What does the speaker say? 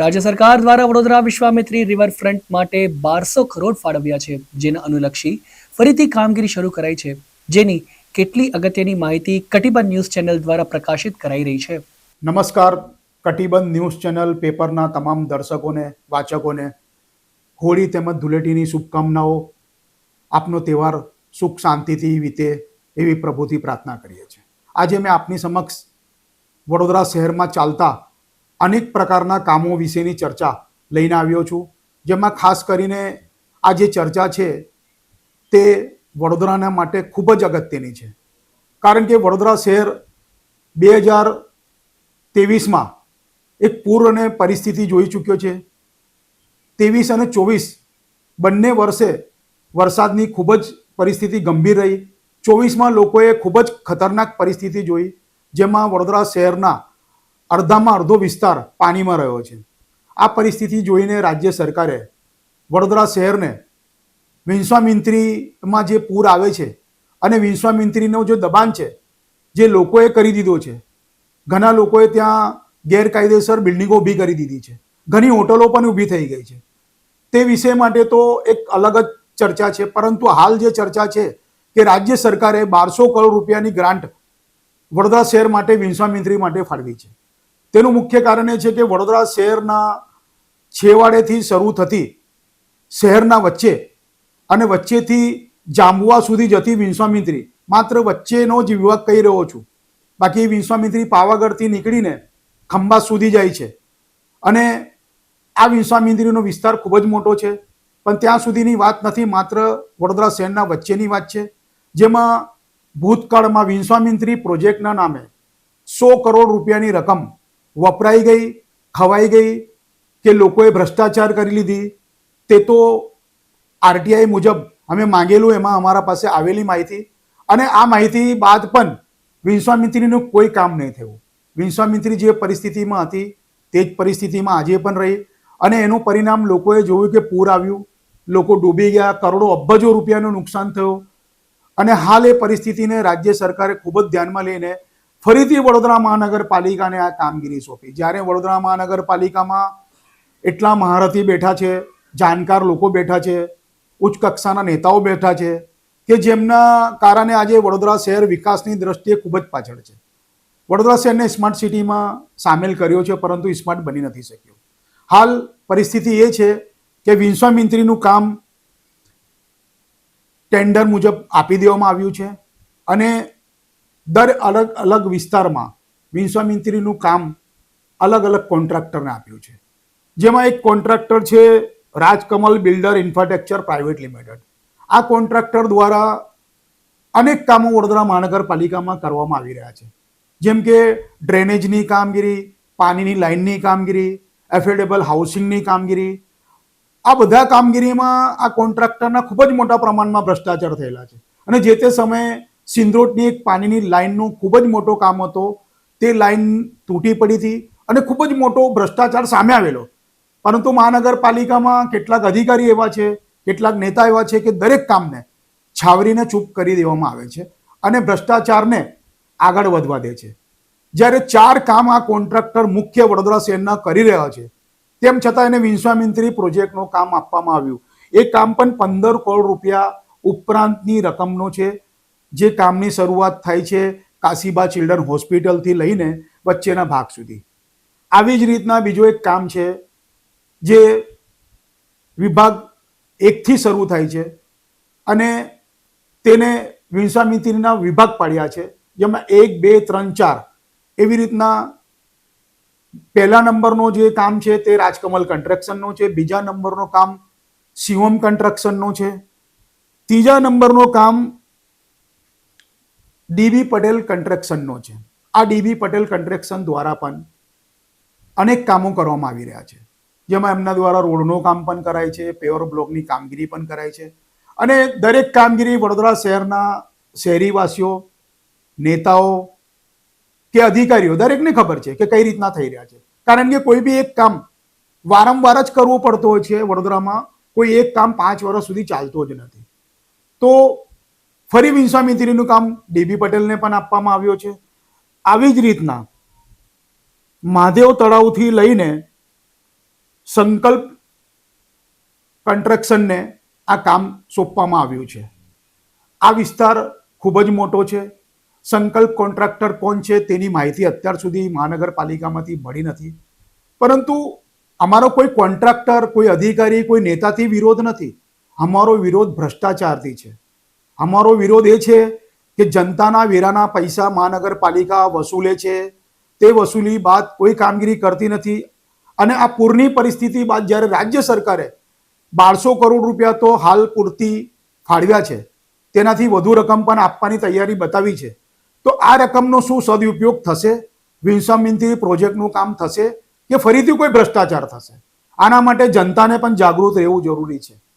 રાજ્ય સરકાર દ્વારા વડોદરા વિશ્વામિત્રી રિવરફ્રન્ટ માટે બારસો કરોડ ફાળવ્યા છે, જેને અનુલક્ષી ફરીથી કામગીરી શરૂ કરાઈ છે, જેની કેટલી અગત્યની માહિતી કટિબંધ ન્યૂઝ ચેનલ દ્વારા પ્રકાશિત કરાઈ રહી છે. નમસ્કાર, કટિબંધ ન્યૂઝ ચેનલ પેપરના તમામ દર્શકોને, વાચકોને, હોળી તેમજ ધૂળેટીની શુભકામનાઓ. આપનો તહેવાર સુખ શાંતિથી વીતે એવી પ્રભુથી પ્રાર્થના કરીએ છીએ. આજે મેં આપની સમક્ષ વડોદરા શહેરમાં ચાલતા અનેક પ્રકારના કામો વિશેની ચર્ચા લઈને આવ્યો છું. જેમાં ખાસ કરીને આ જે ચર્ચા છે તે વડોદરાના માટે ખૂબ જ અગત્યની છે. કારણ કે વડોદરા શહેર બે હજાર ત્રેવીસમાં એક પૂર અને પરિસ્થિતિ જોઈ ચૂક્યો છે. ત્રેવીસ અને ચોવીસ બંને વર્ષે વરસાદની ખૂબ જ પરિસ્થિતિ ગંભીર રહી. ચોવીસમાં લોકોએ ખૂબ જ ખતરનાક પરિસ્થિતિ જોઈ, જેમાં વડોદરા શહેરના અડધામાં અડધો વિસ્તાર પાણીમાં રહ્યો છે. આ પરિસ્થિતિ જોઈને રાજ્ય સરકારે વડોદરા શહેરને વિશ્વામિત્રીમાં જે પૂર આવે છે અને વિશ્વામિત્રીનો જે દબાણ છે, જે લોકોએ કરી દીધો છે, ઘણા લોકોએ ત્યાં ગેરકાયદેસર બિલ્ડિંગો ઊભી કરી દીધી છે. ઘણી હોટલો પણ ઊભી થઈ ગઈ છે. તે વિષય માટે તો એક અલગ જ ચર્ચા છે, પરંતુ હાલ જે ચર્ચા છે કે રાજ્ય સરકારે બારસો કરોડ રૂપિયાની ગ્રાન્ટ વડોદરા શહેર માટે વિશ્વામિત્રી માટે ફાળવી છે. તેનું મુખ્ય કારણ એ છે કે વડોદરા શહેરના છેવાડેથી શરૂ થતી શહેરના વચ્ચે અને વચ્ચેથી જાંબુઆ સુધી જતી વિશ્વામિત્રી માત્ર. વચ્ચેનો જ વિભાગ કહી રહ્યો છું. બાકી વિશ્વામિત્રી પાવાગઢથી નીકળીને ખંભાત સુધી જાય છે. અને આ વિશ્વામિત્રીનો વિસ્તાર ખૂબ જ મોટો છે. પણ ત્યાં સુધીની વાત નથી, માત્ર વડોદરા શહેરના વચ્ચેની વાત છે. જેમાં ભૂતકાળમાં વિશ્વામિત્રી પ્રોજેક્ટના નામે સો કરોડ રૂપિયાની રકમ વપરાઈ ગઈ, ખવાઈ ગઈ કે લોકોએ ભ્રષ્ટાચાર કરી લીધી, તે તો આરટીઆઈ મુજબ અમે માંગેલું, એમાં અમારા પાસે આવેલી માહિતી. અને આ માહિતી બાદ પણ વિશ્વામિત્રીનું કોઈ કામ નહીં થયું. વિશ્વામિત્રી જે પરિસ્થિતિમાં હતી, તે જ પરિસ્થિતિમાં આજે પણ રહી. અને એનું પરિણામ લોકોએ જોયું કે પૂર આવ્યું. લોકો ડૂબી ગયા, કરોડો અબજો રૂપિયાનું નુકસાન થયું. અને હાલ એ પરિસ્થિતિને રાજ્ય સરકારે ખૂબ જ ધ્યાનમાં લઈને ફરીથી વડોદરા મહાનગરપાલિકાને આ કામગીરી સોંપી. જ્યારે વડોદરા મહાનગરપાલિકામાં એટલા મહારથી બેઠા છે, જાણકાર લોકો બેઠા છે, ઉચ્ચ કક્ષાના નેતાઓ બેઠા છે, કે જેમના કારણે આજે વડોદરા શહેર વિકાસની દ્રષ્ટિએ ખૂબ જ પાછળ છે. વડોદરા શહેરને સ્માર્ટ સિટીમાં સામેલ કર્યો છે, પરંતુ સ્માર્ટ બની નથી શક્યો. હાલ પરિસ્થિતિ એ છે કે વિશ્વામિત્રીનું કામ ટેન્ડર મુજબ આપી દેવામાં આવ્યું છે અને દર અલગ અલગ વિસ્તારમાં વિશ્વામિત્રીનું કામ અલગ અલગ કોન્ટ્રાક્ટરને આપ્યું છે. જેમાં એક કોન્ટ્રાક્ટર છે Rajkamal builder infrastructure private limited. આ કોન્ટ્રાક્ટર દ્વારા અનેક કામો વડોદરા મહાનગરપાલિકામાં કરવામાં આવી રહ્યા છે. જેમ કે ડ્રેનેજની કામગીરી, પાણીની લાઇનની કામગીરી, એફોર્ડેબલ હાઉસિંગની કામગીરી. આ બધા કામગીરીમાં આ કોન્ટ્રાક્ટરના ખૂબ જ મોટા પ્રમાણમાં ભ્રષ્ટાચાર થયેલા છે. અને જે તે સમયે સિંદરોટની એક પાણીની લાઇનનું ખૂબ જ મોટો કામ હતો. તે લાઇન તૂટી પડી હતી અને ખૂબ જ મોટો ભ્રષ્ટાચાર સામે આવેલો. પરંતુ મહાનગરપાલિકામાં કેટલાક અધિકારી એવા છે, કેટલાક નેતા એવા છે કે દરેક કામને છાવરીને ચૂપ કરી દેવામાં આવે છે અને ભ્રષ્ટાચારને આગળ વધવા દે છે. જ્યારે ચાર કામ આ કોન્ટ્રાક્ટર મુખ્ય વડોદરા શહેરના કરી રહ્યા છે, તેમ છતાં એને વિશ્વામિત્રી પ્રોજેક્ટનું કામ આપવામાં આવ્યું. એ કામ પણ પંદર કરોડ રૂપિયા ઉપરાંતની રકમનો છે. જે કામની શરૂઆત થાય છે કાશીબા ચિલ્ડ્રન હોસ્પિટલથી લઈને વચ્ચેના ભાગ સુધી. આવી જ રીતના બીજો એક કામ છે જે વિભાગ એકથી શરૂ થાય છે અને તેને વિંસામિતિના વિભાગ પાડ્યા છે, જેમાં એક, બે, ત્રણ, ચાર એવી રીતના પહેલા નંબરનો જે કામ છે તે રાજકમલ કન્સ્ટ્રક્શનનો છે, બીજા નંબરનો કામ શિવમ કન્સ્ટ્રક્શનનો છે, ત્રીજા નંબરનું કામ ડીબી પટેલ કન્સ્ટ્રક્શનનો છે. આ ડીબી પટેલ કન્સ્ટ્રક્શન દ્વારા પણ અનેક કામો કરવામાં આવી રહ્યા છે. જેમાં એમના દ્વારા રોડનું કામ પણ કરાય છે, પેવર બ્લોકની કામગીરી પણ કરાય છે અને દરેક કામગીરી વડોદરા શહેરના શહેરીવાસીઓ, નેતાઓ કે અધિકારીઓ, દરેકને ખબર છે કે કઈ રીતના થઈ રહ્યા છે. કારણ કે કોઈ બી એક કામ વારંવાર જ કરવું પડતું હોય છે વડોદરામાં, કોઈ એક કામ પાંચ વર્ષ સુધી ચાલતો જ નથી. તો ફરી વિશ્વામિત્રીનું કામ ડીબી પટેલને પણ આપવામાં આવ્યો છે. આવી જ રીતના મહાદેવ તળાવથી લઈને સંકલ્પ કન્સ્ટ્રક્શનને આ કામ સોંપવામાં આવ્યું છે. આ વિસ્તાર ખૂબ જ મોટો છે. સંકલ્પ કોન્ટ્રાક્ટર કોણ છે તેની માહિતી અત્યાર સુધી મહાનગરપાલિકામાંથી મળી નથી. પરંતુ અમારો કોઈ કોન્ટ્રાક્ટર, કોઈ અધિકારી, કોઈ નેતાથી વિરોધ નથી. અમારો વિરોધ ભ્રષ્ટાચારથી છે. અમારો વિરોધ એ છે કે જનતાના વેરાના પૈસા મહાનગરપાલિકા વસૂલે છે. તે વસૂલી બાદ કોઈ કામગીરી કરતી નથી. અને આ પૂરની પરિસ્થિતિ બાદ જ્યારે રાજ્ય સરકારે બારસો કરોડ રૂપિયા તો હાલ પૂરતી ફાળવ્યા છે. તેનાથી વધુ રકમ પણ આપવાની તૈયારી બતાવી છે. તો આ રકમનો શું સદુપયોગ થશે? વિશ્વામિત્રી પ્રોજેક્ટનું કામ થશે કે ફરીથી કોઈ ભ્રષ્ટાચાર થશે? આના માટે જનતાને પણ જાગૃત રહેવું જરૂરી છે.